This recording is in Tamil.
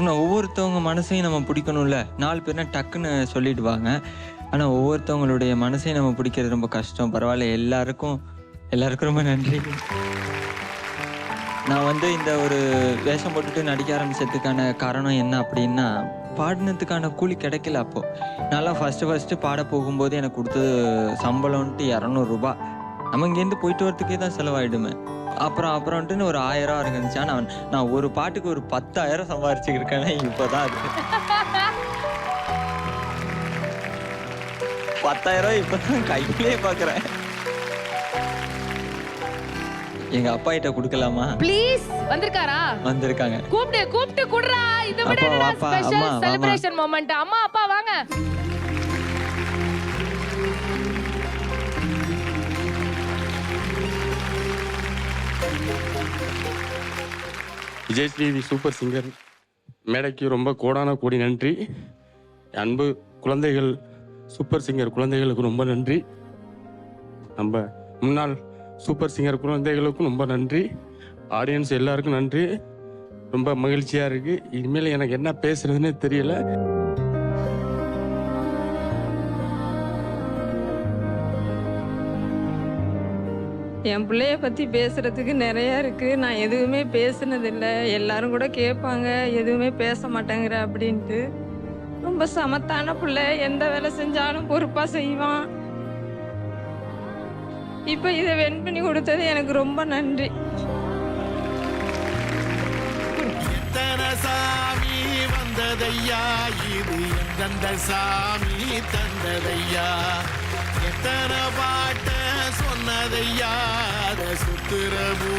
இன்னும் ஒவ்வொருத்தவங்க மனசையும் நம்ம பிடிக்கணும்ல. நாலு பேர்னா டக்குன்னு சொல்லிடுவாங்க. ஆனால் ஒவ்வொருத்தவங்களுடைய மனசையும் நம்ம பிடிக்கிறது ரொம்ப கஷ்டம். பரவாயில்ல எல்லாருக்கும் எல்லாருக்கும் ரொம்ப நன்றி. நான் வந்து இந்த ஒரு வேஷம் போட்டுட்டு நடிக்க ஆரம்பிச்சதுக்கான காரணம் என்ன அப்படின்னா பாடினதுக்கான கூலி கிடைக்கல அப்போ. நான்லாம் ஃபஸ்ட்டு ஃபஸ்ட்டு பாட போகும்போது எனக்கு கொடுத்தது சம்பளம்ன்ட்டு இரநூறுபா. நம்ம இங்கேருந்து போயிட்டு வரத்துக்கே தான் செலவாயிடுமே. அப்புறம் அப்புறம்ட்டு ஒரு ஆயிரம் இருந்துச்சு ஆனால் நான் ஒரு பாட்டுக்கு ஒரு பத்தாயிரம் சம்பாரிச்சுக்கிருக்கேன்னா இப்போதான் அது. பத்தாயிரம் இப்போதான் கையிலே பார்க்குறேன் எங்க அப்பா கிட்ட கொடுக்கலாமா? ப்ளீஸ் வந்திருக்காரா? வந்திருக்காங்க. கூப்பிட்டு கூப்பிட்டு குடுறா. இதை விட அம்மா அப்பா வாங்க. Vijay TV super singer. மேடைக்கு ரொம்ப கோடான கோடி நன்றி. அன்பு குழந்தைகள் சூப்பர் சிங்கர் குழந்தைகளுக்கு ரொம்ப நன்றி. நம்ம முன்னாள் சூப்பர் சிங்கர் குழந்தைகளுக்கும் ரொம்ப நன்றி. ஆடியன்ஸ் எல்லாருக்கும் நன்றி. ரொம்ப மகிழ்ச்சியாக இருக்குது இனிமேல் எனக்கு என்ன பேசுறதுன்னே தெரியல. என் பிள்ளைய பற்றி பேசுகிறதுக்கு நிறையா இருக்குது நான் எதுவுமே பேசுனதில்லை. எல்லாரும் கூட கேட்பாங்க. எதுவுமே பேச மாட்டேங்கிற அப்படின்ட்டு. ரொம்ப சமத்தான பிள்ளை. எந்த வேலை செஞ்சாலும் பொறுப்பாக செய்வான். இப்போ இதை வென் பண்ணி கொடுத்தது எனக்கு ரொம்ப நன்றி. சாமி வந்ததையா? இது எந்தெந்த சாமி தந்ததையா? எத்தனை பாட்ட சொன்னதையா? அதை சுத்துற பூமி கண்டதையா